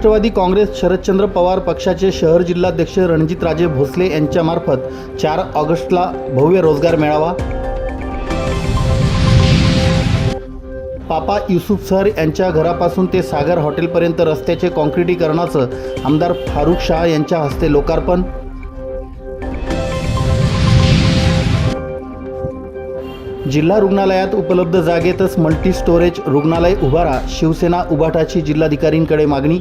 राष्ट्रवादी काँग्रेस शरदचंद्र पवार पक्षाचे शहर जिल्हाध्यक्ष रणजितराजे भोसले यांच्यामार्फत चार ऑगस्टला भव्य रोजगार मेळावा. पापा युसुफ सर यांच्या घरापासून ते सागर हॉटेलपर्यंत रस्त्याचे काँक्रिटीकरणाचं आमदार फारुख शाह यांच्या हस्ते लोकार्पण. जिल्हा रुग्णालयात उपलब्ध जागेतच मल्टी स्टोरेज रुग्णालय उभारा शिवसेना उभाटाची जिल्हाधिकारींकडे मागणी.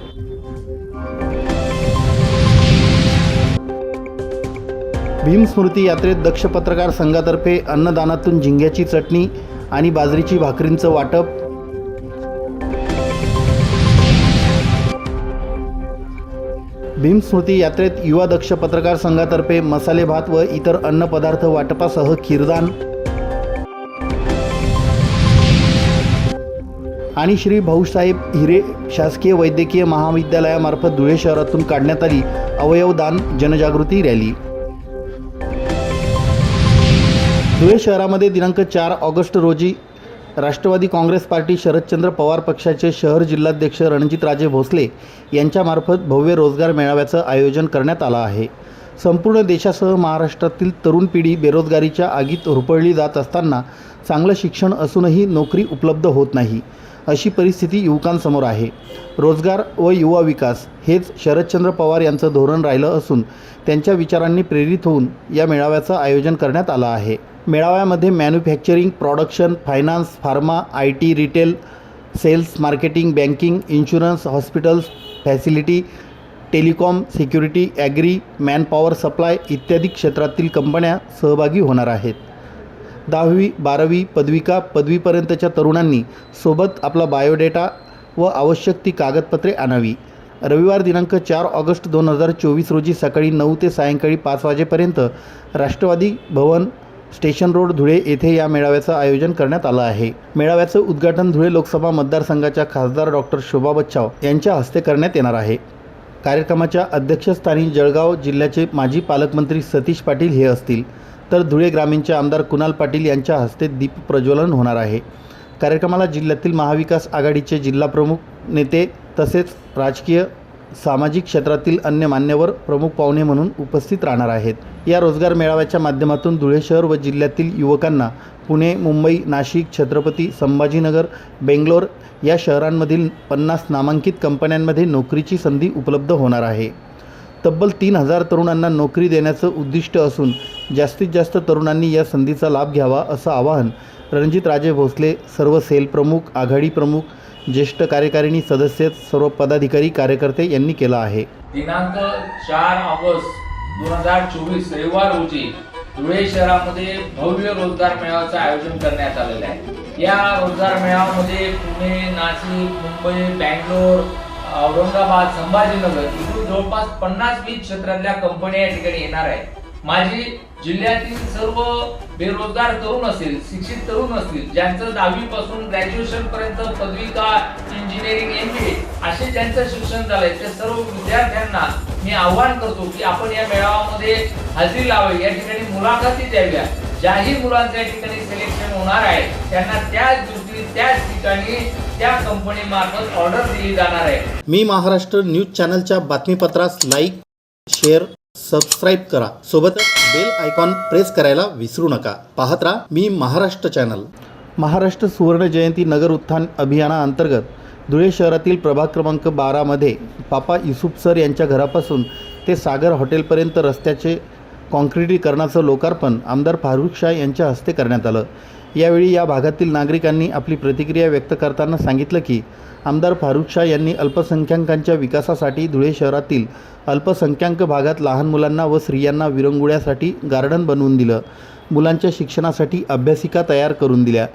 भीमस्मृती यात्रेत दक्ष पत्रकार संघातर्फे अन्नदानातून झिंग्याची चटणी आणि बाजरीची भाकरींचं वाटप. भीमस्मृती यात्रेत युवा दक्ष पत्रकार संघातर्फे मसाले भात व इतर अन्नपदार्थ वाटपासह खीरदान. आणि श्री भाऊसाहेब हिरे शासकीय वैद्यकीय महाविद्यालयामार्फत धुळे शहरातून काढण्यात आली अवयवदान जनजागृती रॅली. धुळे शहरामध्ये दिनांक चार ऑगस्ट रोजी राष्ट्रवादी काँग्रेस पार्टी शरदचंद्र पवार पक्षाचे शहर जिल्हाध्यक्ष रणजितराजे भोसले यांच्यामार्फत भव्य रोजगार मेळाव्याचं आयोजन करण्यात आलं आहे. संपूर्ण देशासह महाराष्ट्रातील तरुण पिढी बेरोजगारीच्या आगीत होरपळली जात असताना चांगलं शिक्षण असूनही नोकरी उपलब्ध होत नाही अशी परिस्थिती युवकांसमोर आहे. रोजगार व युवा विकास हेच शरदचंद्र पवार यांचं धोरण राहिलं असून त्यांच्या विचारांनी प्रेरित होऊन या मेळाव्याचं आयोजन करण्यात आलं आहे. मेळाव्यामध्ये manufacturing production finance pharma I T retail sales marketing banking insurance hospitals facility telecom security agri manpower supply इत्यादी क्षेत्रातील कंपन्या सहभागी होणार आहेत. दहावी बारावी पदविका पदवीपर्यंतच्या तरुणांनी सोबत आपला बायोडेटा व आवश्यक ती कागदपत्रे आणावी. रविवार दिनांक चार ऑगस्ट दोन हजार चोवीस रोजी सकाळी नऊ ते सायंकाळी पाच वाजेपर्यंत राष्ट्रवादी भवन स्टेशन रोड धुळे येथे या मेळाव्याचं आयोजन करण्यात आलं आहे. मेळाव्याचं उद्घाटन धुळे लोकसभा मतदारसंघाच्या खासदार डॉक्टर शोभा बच्चाव यांच्या हस्ते करण्यात येणार आहे. कार्यक्रमाच्या अध्यक्षस्थानी जळगाव जिल्ह्याचे माजी पालकमंत्री सतीश पाटील हे असतील. तर धुळे ग्रामीणचे आमदार कुणाल पाटील यांच्या हस्ते दीप प्रज्वलन होणार आहे. कार्यक्रमाला जिल्ह्यातील महाविकास आघाडीचे जिल्हाप्रमुख नेते तसेच राजकीय सामाजिक क्षेत्रातील अन्य मान्यवर प्रमुख पाहुणे म्हणून उपस्थित राहणार आहेत. या रोजगार मेळाव्याच्या माध्यमातून धुळे शहर व जिल्ह्यातील युवकांना पुणे मुंबई नाशिक छत्रपती संभाजीनगर बेंगलोर या शहरांमधील पन्नास नामांकित कंपन्यांमध्ये नोकरीची संधी उपलब्ध होणार आहे. तब्बल तीन हजार तरुणांना नोकरी देण्याचं उद्दिष्ट असून जास्तीत जास्त तरुणांनी या संधीचा लाभ घ्यावा असं आवाहन रणजित राजे भोसले सर्व सेल प्रमुख आघाडी प्रमुख ज्येष्ठ कार्यकारिणी सदस्य सर्व पदाधिकारी कार्यकर्ते यांनी केला आहे. दिनांक चार ऑगस्ट दोन हजार चोवीस रविवार रोजी धुळे शहरामध्ये भव्य रोजगार मेळाव्याचं आयोजन करण्यात आलेलं आहे. या रोजगार मेळाव्यामध्ये पुणे नाशिक मुंबई बँगलोर औरंगाबाद संभाजीनगर इथून जवळपास पन्नास वीस क्षेत्रातल्या कंपन्या या ठिकाणी येणार आहेत. माझी जिल्ह्यातील सर्व बेरोजगार तरुण असतील शिक्षित तरुण असतील ज्यांचं दहावी पासून ग्रॅज्युएशन पर्यंत पदविका इंजिनिअरिंग एम बी असे ज्यांचं शिक्षण झालंय त्या सर्व विद्यार्थ्यांना मी आव्हान करतो की आपण या मेळाव्यामध्ये हजेरी लावावी. या ठिकाणी मुलाखती द्याव्या. ज्याही मुलांचं या ठिकाणी सिलेक्शन होणार आहे त्यांना त्याच दृष्टीने त्याच ठिकाणी त्या कंपनी मार्फत ऑर्डर दिली जाणार आहे. मी महाराष्ट्र न्यूज चॅनलच्या बातमीपत्रास लाईक शेअर सबस्क्राईब करा. सोबतच बेल आयकॉन प्रेस करायला विसरू नका. पाहत राहा मी महाराष्ट्र चॅनल महाराष्ट्र सुवर्ण जयंती नगर उत्थान अभियानाअंतर्गत धुळे शहरातील प्रभाग क्रमांक बारामध्ये पापा युसुफ सर यांच्या घरापासून ते सागर हॉटेलपर्यंत रस्त्याचे काँक्रिटीकरणाचं लोकार्पण आमदार फारुख शाह यांच्या हस्ते करण्यात आलं. यावेळी या भागातील नागरिकांनी आपली प्रतिक्रिया व्यक्त करताना सांगितलं की आमदार फारुख शाह यांनी अल्पसंख्याकांच्या विकासासाठी धुळे शहरातील अल्पसंख्याक भागात लहान मुलांना व स्त्रियांना विरंगुळ्यासाठी गार्डन बनवून दिलं. मुलांच्या शिक्षणासाठी अभ्यासिका तयार करून दिल्या.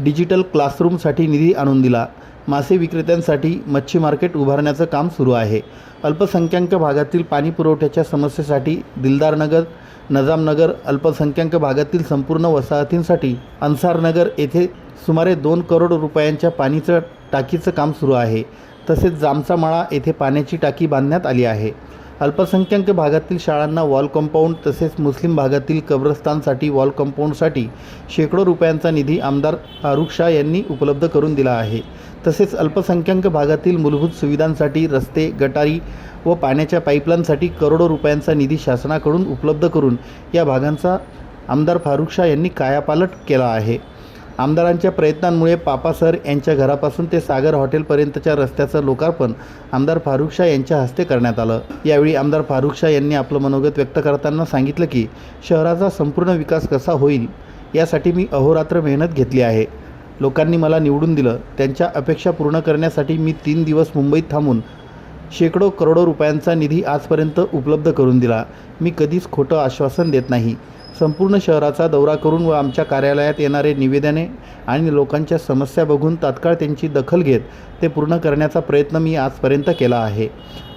डिजिटल क्लासरूमसाठी निधी आणून दिला. मासे विक्रेत्यांसाठी मच्छी मार्केट उभारण्याचं काम सुरू आहे. अल्पसंख्याक भागातील पाणी पुरवठ्याच्या समस्येसाठी दिलदारनगर नजामनगर अल्पसंख्याक भागातील संपूर्ण वसाहतींसाठी अन्सारनगर येथे सुमारे दोन करोड रुपयांच्या पाणीचं टाकीचं काम सुरू आहे. तसेच जामचा मळा येथे पाण्याची टाकी बांधण्यात आली आहे. अल्पसंख्याक भागातील शाळांना वॉल कंपाऊंड तसेच मुस्लिम भागातील कब्रस्तानसाठी वॉल कंपाऊंडसाठी शेकडो रुपयांचा निधी आमदार फारुख शाह यांनी उपलब्ध करून दिला आहे. तसेच अल्पसंख्याक भागातील मूलभूत सुविधांसाठी रस्ते गटारी व पाण्याच्या पाईपलाईनसाठी करोडो रुपयांचा निधी शासनाकडून उपलब्ध करून या भागांचा आमदार फारुख शाह यांनी कायापालट केला आहे. आमदारांच्या प्रयत्नांमुळे पापा सर यांच्या घरापासून ते सागर हॉटेलपर्यंतच्या रस्त्याचं लोकार्पण आमदार फारुख शाह यांच्या हस्ते करण्यात आलं. यावेळी आमदार फारुख शाह यांनी आपलं मनोगत व्यक्त करताना सांगितलं की शहराचा संपूर्ण विकास कसा होईल यासाठी मी अहोरात्र मेहनत घेतली आहे. लोकांनी मला निवडून दिलं. त्यांच्या अपेक्षा पूर्ण करण्यासाठी मी तीन दिवस मुंबईत थांबून शेकडो करोडो रुपयांचा निधी आजपर्यंत उपलब्ध करून दिला. मी कधीच खोटं आश्वासन देत नाही. संपूर्ण शहराचा दौरा करून व आमच्या कार्यालयात येणारे निवेदने आणि लोकांच्या समस्या बघून तात्काळ त्यांची दखल घेत ते पूर्ण करण्याचा प्रयत्न मी आजपर्यंत केला आहे.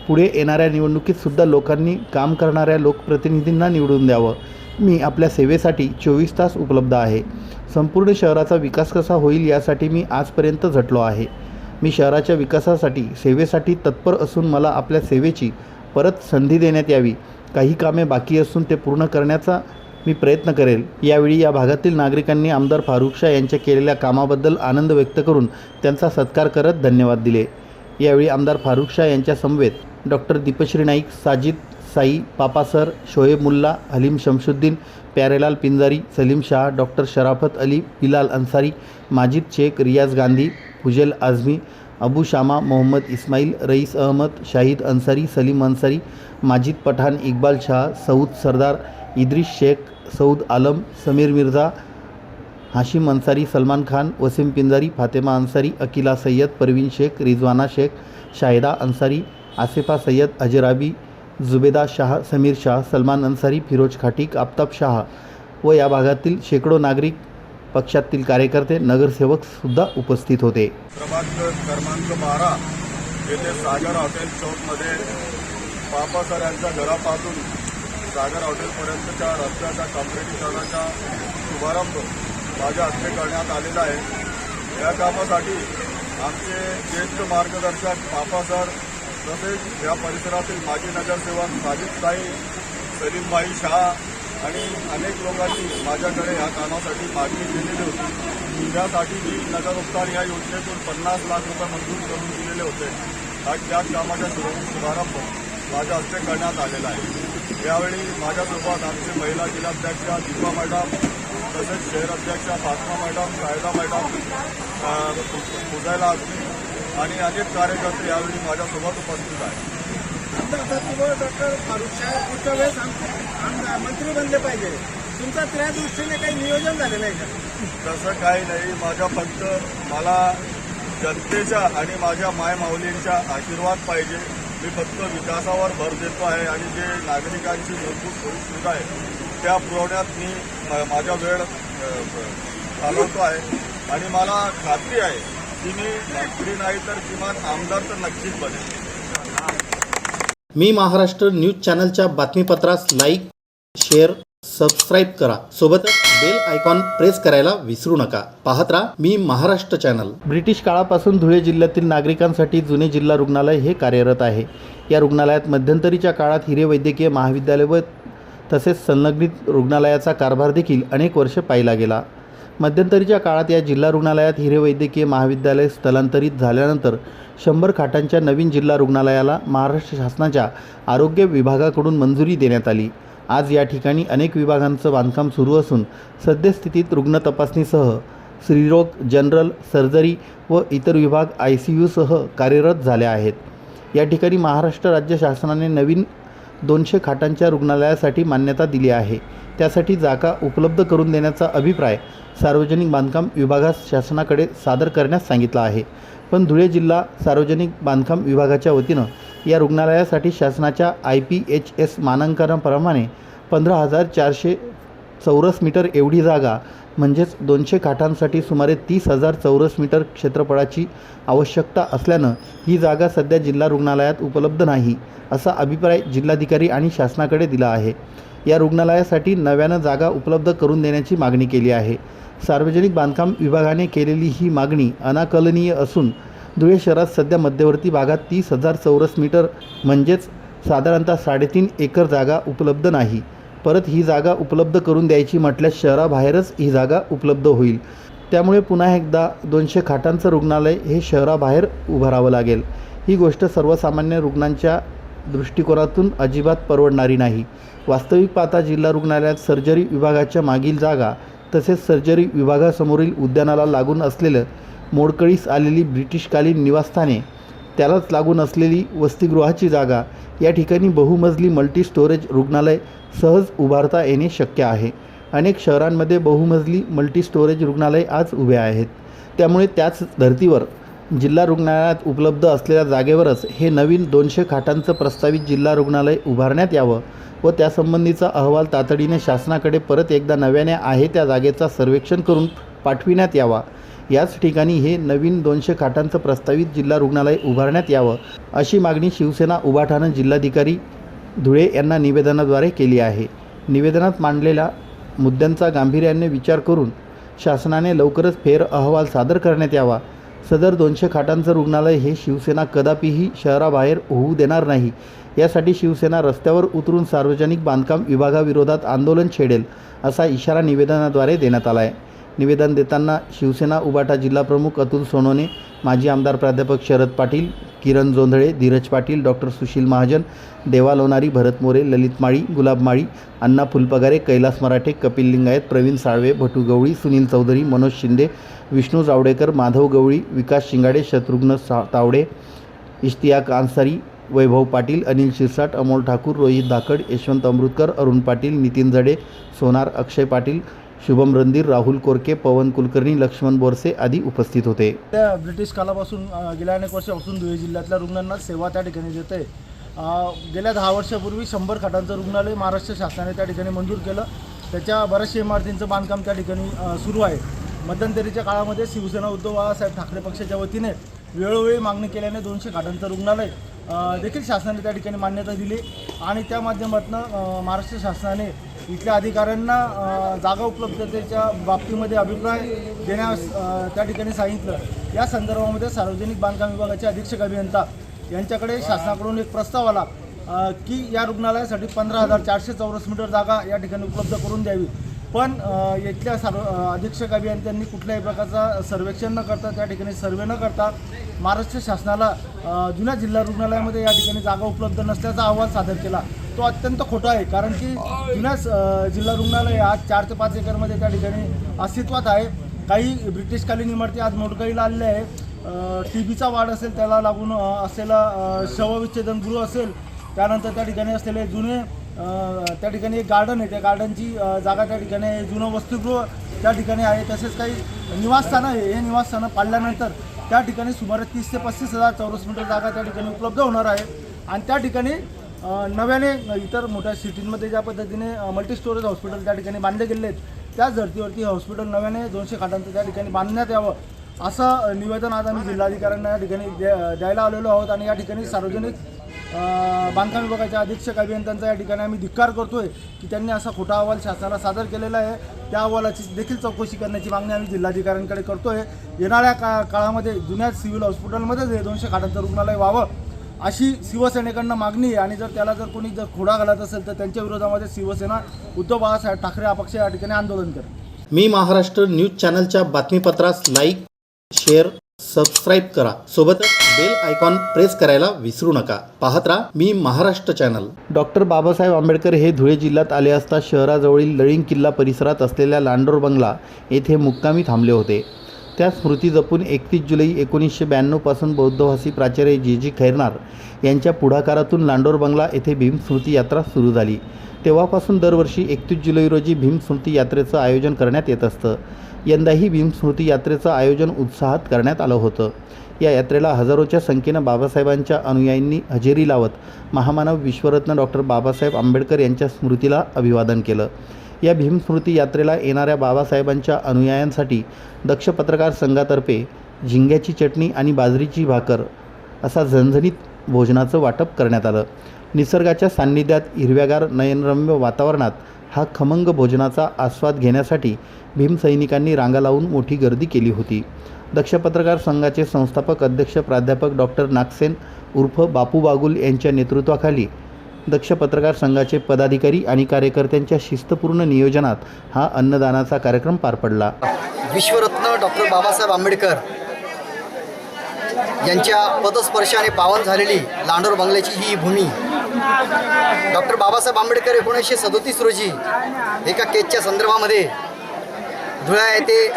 पुढे येणाऱ्या निवडणुकीतसुद्धा लोकांनी काम करणाऱ्या लोकप्रतिनिधींना निवडून द्यावं. मी आपल्या सेवेसाठी चोवीस तास उपलब्ध आहे. संपूर्ण शहराचा विकास कसा होईल यासाठी मी आजपर्यंत झटलो आहे. मी शहराच्या विकासासाठी सेवेसाठी तत्पर असून मला आपल्या सेवेची परत संधी देण्यात यावी. काही कामे बाकी असून ते पूर्ण करण्याचा मी प्रयत्न करेल. यावेळी या भागातील नागरिकांनी आमदार फारुख शाह यांच्या केलेल्या कामाबद्दल आनंद व्यक्त करून त्यांचा सत्कार करत धन्यवाद दिले. यावेळी आमदार फारुख शाह यांच्या समवेत डॉक्टर दीपश्री नाईक साजिद साई पापासर शोएब मुल्ला हलीम शमशुद्दीन प्यारेलाल पिंजारी सलीम शाह डॉक्टर शराफत अली बिलाल अन्सारी माजिद शेख रियाज गांधी फुजेल आझमी अबू शामा मोहम्मद इस्माईल रईस अहमद शाहिद अन्सारी सलीम अन्सारी माजिद पठाण इक्बाल शाह सऊद सरदार इद्रिस शेख सऊद आलम समीर मिर्झा हाशिम अन्सारी सलमान खान वसीम पिंजारी फातेमा अन्सारी अकिला सय्यद परवीन शेख रिजवाना शेख शाहिदा अन्सारी आसिफा सय्यद अजराबी जुबेदा शाह समीर शाह सलमान अन्सारी फिरोज खाटीक आफताब शाह व या भागातील शेकडो नागरिक पक्षातील कार्यकर्ते नगरसेवकसुद्धा उपस्थित होते. क्रमांक बारा येथे सागर हॉटेल चौकमध्ये पापा घरापासून सागर हॉटेलपर्यंतच्या रस्त्याच्या कॉम्प्रिटीकरणाचा शुभारंभ माझ्या हस्ते करण्यात आलेला आहे. या कामासाठी आमचे ज्येष्ठ मार्गदर्शक पापा सर तसेच या परिसरातील माजी नगरसेवक साजिद साई सलीमभाई शाह आणि अनेक लोकांनी माझ्याकडे या कामासाठी मागणी केलेली होती. त्यासाठी मी नगर उपचार या योजनेतून पन्नास लाख रुपये मंजूर करून दिलेले होते. आज त्या कामाचा शुभारंभ माझ्या हस्ते करण्यात आलेला आहे. यावेळी माझ्यासोबत आमचे महिला जिल्हाध्यक्षा दीपा मॅडम तसेच शहर अध्यक्षा फात्मा मॅडम शायदा मॅडम अ, फुजायला आझमी आणि अनेक कार्यकर्ते यावेळी माझ्यासोबत उपस्थित आहेत. डॉक्टर फारुख साहेब पुढच्या वेळेस मंत्री बनले पाहिजे. तुमचा त्या दृष्टीने काही नियोजन झालेलं आहे का? तसं काही नाही. माझ्या फक्त मला जनतेच्या आणि माझ्या माय माऊलींचा आशीर्वाद पाहिजे. मी फक्त विकासावर भर देतो आहे आणि जे नागरिकांची मूलभूत सोयीसुविधा आहे त्या पुरवण्यात मी माझा वेळ चालवतो घालवतो आहे. आणि मला खात्री आहे की मी मंत्री नाही तर किमान आमदार तर नक्कीच बनेल मी महाराष्ट्र न्यूज चॅनलच्या बातमीपत्रास लाईक शेअर सबस्क्राईब करा. सोबतच बेल आयकॉन प्रेस करायला विसरू नका. पाहत राहा मी महाराष्ट्र चॅनल ब्रिटिश काळापासून धुळे जिल्ह्यातील नागरिकांसाठी जुने जिल्हा रुग्णालय हे कार्यरत आहे. या रुग्णालयात मध्यंतरीच्या काळात हिरे वैद्यकीय महाविद्यालय व तसेच संलग्नित रुग्णालयाचा कारभार देखील अनेक वर्ष पाहिला गेला. मध्यंतरीच्या काळात या जिल्हा रुग्णालयात हिरे वैद्यकीय महाविद्यालय स्थलांतरित झाल्यानंतर शंभर खाटांच्या नवीन जिल्हा रुग्णालयाला महाराष्ट्र शासनाच्या आरोग्य विभागाकडून मंजुरी देण्यात आली. आज या ठिकाणी अनेक विभागांचं बांधकाम सुरू असून सद्यस्थितीत रुग्ण तपासणीसह स्त्रीरोग जनरल सर्जरी व इतर विभाग आय सी यूसह कार्यरत झाले आहेत. या ठिकाणी महाराष्ट्र राज्य शासनाने नवीन दोनशे खाटांच्या रुग्णालयासाठी मान्यता दिली आहे. त्यासाठी जागा उपलब्ध करून देण्याचा अभिप्राय सार्वजनिक बांधकाम विभागास शासनाकडे सादर करण्यास सांगितला आहे. पण धुळे जिल्हा सार्वजनिक बांधकाम विभागाच्या वतीनं या रुग्णालयासाठी शासनाच्या आय पी एच एस मानांकनाप्रमाणे पंधरा हजार चारशे चौरस मीटर एवढी जागा म्हणजेच दोनशे खाटांसाठी सुमारे तीस हजार चौरस मीटर क्षेत्रफळाची आवश्यकता असल्यानं ही जागा सध्या जिल्हा रुग्णालयात उपलब्ध नाही असा अभिप्राय जिल्हाधिकारी आणि शासनाकडे दिला आहे. या रुग्णालयासाठी नव्यानं जागा उपलब्ध करून देण्याची मागणी केली आहे. सार्वजनिक बांधकाम विभागाने केलेली ही मागणी अनाकलनीय असून धुळे शहरात सध्या मध्यवर्ती भागात तीस हजार चौरस मीटर म्हणजेच साधारणतः साडेतीन एकर जागा उपलब्ध नाही. परत ही जागा उपलब्ध करून द्यायची म्हटल्यास शहराबाहेरच ही जागा उपलब्ध होईल. त्यामुळे पुन्हा एकदा दोनशे खाटांचं रुग्णालय हे शहराबाहेर उभारावं लागेल. ही गोष्ट सर्वसामान्य रुग्णांच्या दृष्टिकोनातून अजिबात परवडणारी नाही. वास्तविक पाहता जिल्हा रुग्णालयात सर्जरी विभागाच्या मागील जागा तसेच सर्जरी विभागासमोरील उद्यानाला लागून असलेलं मोडकळीस आलेली ब्रिटिशकालीन निवासस्थाने त्यालाच लागून असलेली वसतिगृहाची जागा या ठिकाणी बहुमजली मल्टी स्टोरेज रुग्णालय सहज उभारता येणे शक्य आहे. अनेक शहरांमध्ये बहुमजली मल्टी स्टोरेज रुग्णालय आज उभे आहेत. त्यामुळे त्याच धर्तीवर जिल्हा रुग्णालयात उपलब्ध असलेल्या जागेवरच हे नवीन दोनशे खाटांचं प्रस्तावित जिल्हा रुग्णालय उभारण्यात यावं व त्यासंबंधीचा अहवाल तातडीने शासनाकडे परत एकदा नव्याने आहे त्या जागेचा सर्वेक्षण करून पाठविण्यात यावा. याच ठिकाणी हे नवीन दोनशे खाटांचं प्रस्तावित जिल्हा रुग्णालय उभारण्यात यावं अशी मागणी शिवसेना उभाठाणं जिल्हाधिकारी धुळे यांना निवेदनाद्वारे केली आहे. निवेदनात मांडलेल्या मुद्द्यांचा गांभीर्याने विचार करून शासनाने लवकरच फेर अहवाल सादर करण्यात यावा. सदर दोनशे खाटांचं रुग्णालय हे शिवसेना कदापिही शहराबाहेर होऊ देणार नाही. यासाठी शिवसेना रस्त्यावर उतरून सार्वजनिक बांधकाम विभागाविरोधात आंदोलन छेडेल असा इशारा निवेदनाद्वारे देण्यात आला आहे निवेदन देताना शिवसेना उबाटा जिल्हाप्रमुख अतुल सोनोने माजी आमदार प्राध्यापक शरद पाटील किरण जोंधळे धीरज पाटील डॉक्टर सुशील महाजन देवा लोणारी भरत मोरे ललित माळी गुलाब माळी अण्णा फुलपगारे कैलास मराठे कपिल लिंगायत प्रवीण साळवे भटू गवळी सुनील चौधरी मनोज शिंदे विष्णू जावडेकर माधव गवळी विकास शिंगाडे शत्रुघ्न सा तावडे इश्तियाक आन्सारी वैभव पाटील अनिल शिरसाट अमोल ठाकूर रोहित धाकड यशवंत अमृतकर अरुण पाटील नितीन जडे सोनार अक्षय पाटील शुभम रणधीर राहुल कोरके पवन कुलकर्णी लक्ष्मण बोरसे आदी उपस्थित होते. त्या ब्रिटिश कालापासून गेल्या अनेक वर्षापासून धुळे जिल्ह्यातल्या रुग्णांना सेवा त्या ठिकाणी देते गेल्या दहा वर्षापूर्वी शंभर खाटांचं रुग्णालय महाराष्ट्र शासनाने त्या ठिकाणी मंजूर केलं. त्याच्या बऱ्याचशा इमारतींचं बांधकाम त्या ठिकाणी सुरू आहे. मध्यंतरीच्या काळामध्ये शिवसेना उद्धव बाळासाहेब ठाकरे पक्षाच्या वतीने वेळोवेळी मागणी केल्याने दोनशे खाटांचं रुग्णालय देखील शासनाने त्या ठिकाणी मान्यता दिली. आणि त्या माध्यमातून महाराष्ट्र शासनाने इथल्या अधिकाऱ्यांना जागा उपलब्धतेच्या बाबतीमध्ये अभिप्राय देण्यास त्या ठिकाणी सांगितलं. या संदर्भामध्ये सार्वजनिक बांधकाम विभागाचे अधीक्षक अभियंता यांच्याकडे शासनाकडून एक प्रस्ताव आला की या रुग्णालयासाठी पंधरा हजार चारशे चौरस मीटर जागा या ठिकाणी उपलब्ध करून द्यावी. पण इथल्या सर्व अधीक्षक अभियंत्यांनी कुठल्याही प्रकारचा सर्वेक्षण न करता त्या ठिकाणी सर्वे न करता महाराष्ट्र शासनाला जुन्या जिल्हा रुग्णालयामध्ये या ठिकाणी जागा उपलब्ध नसल्याचा अहवाल सादर केला. तो अत्यंत खोटा आहे. कारण की जुन्या जिल्हा रुग्णालय आज चार ते पाच एकरमध्ये त्या ठिकाणी अस्तित्वात आहे. काही ब्रिटिशकालीन इमारती आज मोडकळीला आलेल्या आहे टी बीचा वाढ असेल त्याला लागून असलेला शवविच्छेदन गृह असेल त्यानंतर त्या ठिकाणी असलेले जुने त्या ठिकाणी एक गार्डन आहे. त्या गार्डनची जागा त्या ठिकाणी आहे. जुनं वस्तुगृह त्या ठिकाणी आहे. तसेच काही निवासस्थानं आहे. हे निवासस्थानं पाडल्यानंतर त्या ठिकाणी सुमारे तीस ते पस्तीस हजार चौरस मीटर जागा त्या ठिकाणी उपलब्ध होणार आहे. आणि त्या ठिकाणी नव्याने इतर मोठ्या सिटींमध्ये ज्या पद्धतीने मल्टी स्टोरेज हॉस्पिटल त्या ठिकाणी बांधले गेले आहेत त्याच धर्तीवरती हे हॉस्पिटल नव्याने दोनशे खाटांचं त्या ठिकाणी बांधण्यात यावं असं निवेदन आज आम्ही जिल्हाधिकाऱ्यांना या ठिकाणी द्या- द्यायला आलेलो आहोत आणि या ठिकाणी सार्वजनिक बांधकाम विभागाच्या अधीक्षक अभियंत्यांचा या ठिकाणी आम्ही धिक्कार करतोय की त्यांनी असा खोटा अहवाल शासनाला सादर केलेला आहे. त्या अहवालाची देखील चौकशी करण्याची मागणी आम्ही जिल्हाधिकाऱ्यांकडे करतोय. येणाऱ्या का काळामध्ये जुन्या सिव्हिल हॉस्पिटलमध्येच हे दोनशे खाटांचं रुग्णालय व्हावं अशी शिवसेनेकडनं मागणी आहे आणि जर त्याला जर कोणी जर खोडा घालत असेल तर त्यांच्या विरोधामध्ये शिवसेना उद्धव बाळासाहेब ठाकरे अपक्ष या ठिकाणी आंदोलन करेल. मी महाराष्ट्र न्यूज चॅनलच्या बातमीपत्रास लाईक शेअर सबस्क्राईब करा. सोबतच बेल आयकॉन प्रेस करायला विसरू नका. पाहत राहा मी महाराष्ट्र चॅनल. डॉक्टर बाबासाहेब आंबेडकर हे धुळे जिल्ह्यात आले असता शहराजवळील लळिंग किल्ला परिसरात असलेल्या लांडोर बंगला येथे मुक्कामी थांबले होते. त्या स्मृती जपून एकतीस जुलै एकोणीसशे ब्याण्णवपासून बौद्धवासी प्राचार्य जे जी खैरनार यांच्या पुढाकारातून लांडोर बंगला येथे भीमस्मृती यात्रा सुरू झाली. तेव्हापासून दरवर्षी एकतीस जुलै रोजी भीमस्मृती यात्रेचं आयोजन करण्यात येत असतं. यंदाही भीमस्मृती यात्रेचं आयोजन उत्साहात करण्यात आलं होतं. या यात्रेला हजारोच्या संख्येनं बाबासाहेबांच्या अनुयायींनी हजेरी लावत महामानव विश्वरत्न डॉक्टर बाबासाहेब आंबेडकर यांच्या स्मृतीला अभिवादन केलं. या भीमस्मृती यात्रेला येणाऱ्या बाबासाहेबांच्या अनुयायांसाठी दक्ष पत्रकार संघातर्फे झिंग्याची चटणी आणि बाजरीची भाकर असा झणझणीत भोजनाचं वाटप करण्यात आलं. निसर्गाच्या सान्निध्यात हिरव्यागार नयनरम्य वातावरणात हा खमंग भोजनाचा आस्वाद घेण्यासाठी भीमसैनिकांनी रांगा लावून मोठी गर्दी केली होती. दक्ष पत्रकार संघाचे संस्थापक अध्यक्ष प्राध्यापक डॉक्टर नागसेन उर्फ बापू बागुल यांच्या नेतृत्वाखाली दक्ष पत्रकार संघाचे पदाधिकारी आणि कार्यकर्त्यांच्या शिस्तपूर्ण नियोजनात हा अन्नदानाचा कार्यक्रम पार पडला. विश्वरत्न डॉक्टर बाबासाहेब आंबेडकर यांच्या पदस्पर्शाने पावन झालेली लांडोर बंगल्याची ही भूमी डॉक्टर बाबासाहेब आंबेडकर एकोणीसशे सदोतीस रोजी एका केसच्या संदर्भामध्ये धुळ्या येथे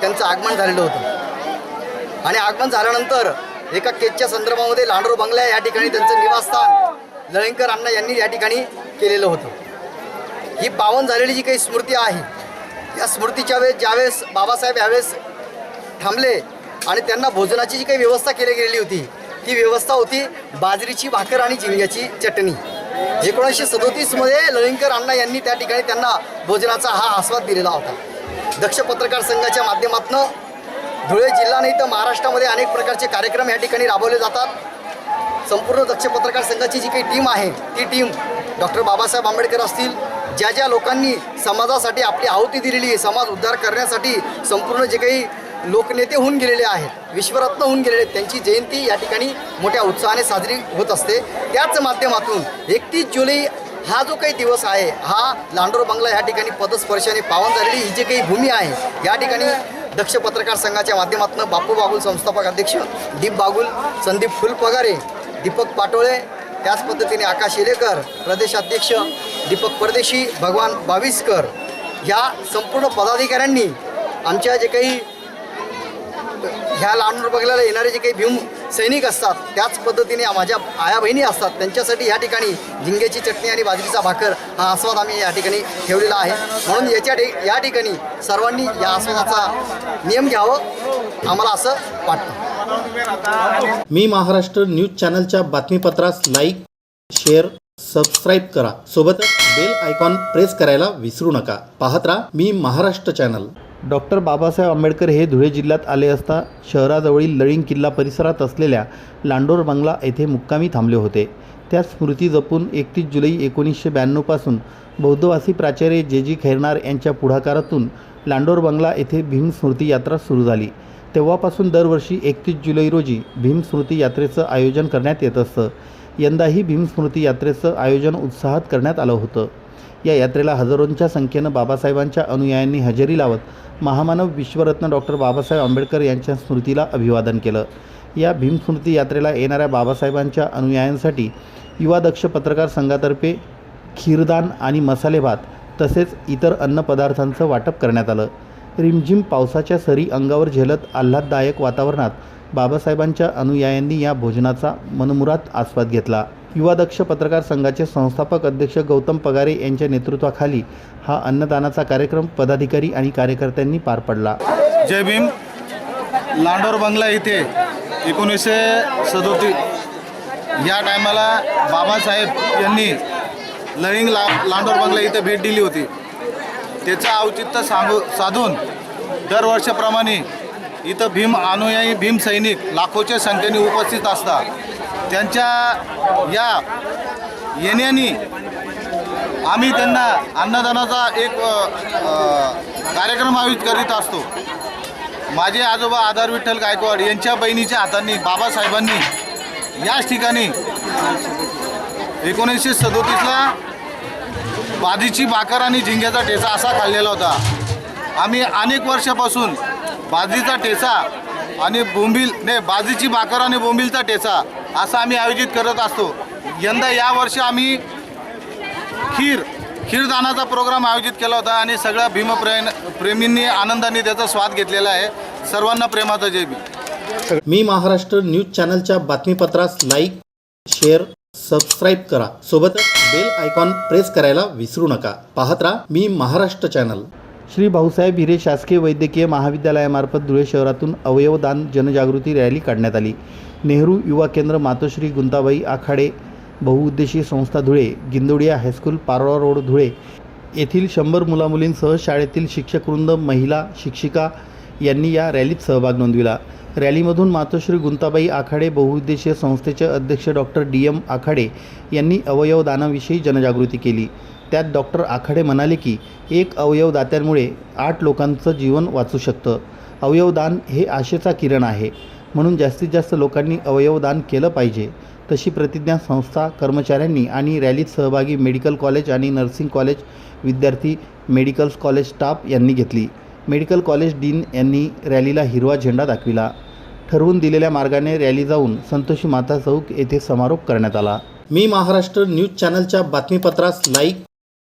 त्यांचं आगमन झालेलं होतं. आणि आगमन झाल्यानंतर एका केसच्या संदर्भामध्ये लांडोर बंगला या ठिकाणी त्यांचं निवासस्थान लळींकर अण्णा यांनी या ठिकाणी केलेलं होतं. ही पावन झालेली जी काही स्मृती आहे या स्मृतीच्या वेळेस ज्यावेळेस बाबासाहेब यावेळेस थांबले आणि त्यांना भोजनाची जी काही व्यवस्था केली गेलेली होती ती व्यवस्था होती बाजरीची भाकर आणि झिंग्याची चटणी. एकोणीसशे सदोतीसमध्ये लळिंकर अण्णा यांनी त्या ठिकाणी त्यांना भोजनाचा हा आस्वाद दिलेला होता. दक्ष पत्रकार संघाच्या माध्यमातून धुळे जिल्हा नाही तर महाराष्ट्रामध्ये अनेक प्रकारचे कार्यक्रम या ठिकाणी राबवले जातात. संपूर्ण दक्ष पत्रकार संघाची जी काही टीम आहे ती टीम डॉक्टर बाबासाहेब आंबेडकर असतील ज्या ज्या लोकांनी समाजासाठी आपली आहुती दिलेली आहे समाज उद्धार करण्यासाठी संपूर्ण जे काही लोकनेते होऊन गेलेले आहेत विश्वरत्न होऊन गेलेले आहेत त्यांची जयंती या ठिकाणी मोठ्या उत्साहाने साजरी होत असते. त्याच माध्यमातून एकतीस जुलै हा जो काही दिवस आहे हा लांडोर बंगला या ठिकाणी पदस्पर्शाने पावन झालेली ही जी काही भूमी आहे या ठिकाणी दक्ष पत्रकार संघाच्या माध्यमातून बापू बागुल संस्थापक अध्यक्ष दीप बागुल संदीप फुलपगारे दीपक पाटोळे त्याच पद्धतीने आकाश इलेकर प्रदेशाध्यक्ष दीपक परदेशी भगवान बावीसकर. ह्या संपूर्ण पदाधिकाऱ्यांनी आमच्या जे काही ह्या लांडूर बघायला येणारे जे काही भीम सैनिक असतात त्याच पद्धतीने माझ्या आया बहिणी असतात. त्यांच्यासाठी या ठिकाणी झिंग्याची चटणी आणि बाजरीचा भाकर हा आस्वाद आम्ही या ठिकाणी ठेवलेला आहे. म्हणून याच्या या ठिकाणी सर्वांनी या आस्वादाचा नियम घ्यावं आम्हाला असं वाटतं. मी महाराष्ट्र न्यूज चॅनलच्या बातमीपत्रास लाईक शेअर सबस्क्राईब करा. सोबतच बेल आयकॉन प्रेस करायला विसरू नका. पाहत राहा मी महाराष्ट्र चॅनल. डॉक्टर बाबासाहेब आंबेडकर हे धुळे जिल्ह्यात आले असता शहराजवळील लळिंग किल्ला परिसरात असलेल्या लांडोर बंगला येथे मुक्कामी थांबले होते. त्या स्मृती जपून एकतीस जुलै एकोणीसशे ब्याण्णवपासून बौद्धवासी प्राचार्य जे जी खैरनार यांच्या पुढाकारातून लांडोर बंगला येथे भीम स्मृती यात्रा सुरू झाली. तेव्हापासून दरवर्षी एकतीस जुलै रोजी भीम स्मृती यात्रेचं आयोजन करण्यात येत असतं. यंदाही भीम स्मृती यात्रेचं आयोजन उत्साहात करण्यात आलं होतं. या यात्रेला हजारोंच्या संख्येनं बाबासाहेबांच्या अनुयायांनी हजेरी लावत महामानव विश्वरत्न डॉक्टर बाबासाहेब आंबेडकर यांच्या स्मृतीला अभिवादन केलं. या भीम स्मृती यात्रेला येणाऱ्या बाबासाहेबांच्या अनुयायांसाठी युवा दक्ष पत्रकार संघातर्फे खीरदान आणि मसाले भात तसेच इतर अन्नपदार्थांचं वाटप करण्यात आलं. रिमझिम पावसाच्या सरी अंगावर झेलत आल्हाददायक वातावरणात बाबासाहेबांच्या अनुयायांनी या भोजनाचा मनमुरात आस्वाद घेतला. युवा दक्ष पत्रकार संघाचे संस्थापक अध्यक्ष गौतम पगारे यांच्या नेतृत्वाखाली हा अन्नदानाचा कार्यक्रम पदाधिकारी आणि कार्यकर्त्यांनी पार पडला. जय भीम. लांडोर बंगला इथे एकोणीसशे सदोतीस. या टायमाला बाबासाहेब यांनी लळिंग ला लांडोर बंगला इथे भेट दिली होती. त्याचं औचित्य सांगू साधून दरवर्षाप्रमाणे इथं भीम अनुयायी भीम सैनिक लाखोच्या संख्येने उपस्थित असतात. त्यांच्या या येण्याने आम्ही त्यांना अन्नदानाचा एक कार्यक्रम आयोजित करीत असतो. माझे आजोबा आधार विठ्ठल गायकवाड यांच्या बहिणीच्या हातांनी बाबासाहेबांनी याच ठिकाणी एकोणीसशे सदोतीसला बाधीची भाकर आणि झिंग्याचा ठेचा असा खाल्लेला होता. आम्ही अनेक वर्षापासून बाजीचा ठेचा आणि बोंबील नाही बाजीची भाकर आणि बोंबीलचा ठेचा असा आम्ही आयोजित करत असतो. यंदा यावर्षी आम्ही खीर खीरदानाचा प्रोग्राम आयोजित केला होता आणि सगळ्या भीमप्रे प्रेमींनी आनंदाने त्याचा स्वाद घेतलेला आहे. सर्वांना प्रेमाचा जय भीम. मी महाराष्ट्र न्यूज चॅनलच्या बातमीपत्रास लाईक शेअर सबस्क्राईब करा. सोबतच बेल आयकॉन प्रेस करायला विसरू नका. पाहत राहा मी महाराष्ट्र चॅनल. श्री भाऊसाहेब हिरे शासकीय वैद्यकीय महाविद्यालयामार्फत धुळे शहरातून अवयवदान जनजागृती रॅली काढण्यात आली. नेहरू युवा केंद्र मातोश्री गुंताबाई आखाडे बहुउद्देशीय संस्था Dhule Gindodia high school Parola road Dhule येथील शंभर मुलामुलींसह शाळेतील शिक्षकवृंद महिला शिक्षिका यांनी या रॅलीत सहभाग नोंदविला. रॅलीमधून मातोश्री गुंताबाई आखाडे बहुउद्देशीय संस्थेचे अध्यक्ष डॉक्टर डी एम आखाडे यांनी अवयवदानाविषयी जनजागृती केली. त्यात डॉक्टर आखाडे म्हणाले की एक अवयवदात्यांमुळे आठ लोकांचं जीवन वाचू शकतं. अवयवदान हे आशेचा किरण आहे. म्हणून जास्तीत जास्त लोकांनी अवयवदान केलं पाहिजे. तशी प्रतिज्ञा संस्था कर्मचाऱ्यांनी आणि रॅलीत सहभागी मेडिकल कॉलेज आणि नर्सिंग कॉलेज विद्यार्थी मेडिकल कॉलेज स्टाफ यांनी घेतली. मेडिकल कॉलेज डीन यांनी रॅलीला हिरवा झेंडा दाखविला. ठरवून दिलेल्या मार्गाने रॅली जाऊन संतोषी माता चौक येथे समारोप करण्यात आला. मी महाराष्ट्र न्यूज चॅनलच्या बातमीपत्रास लाईक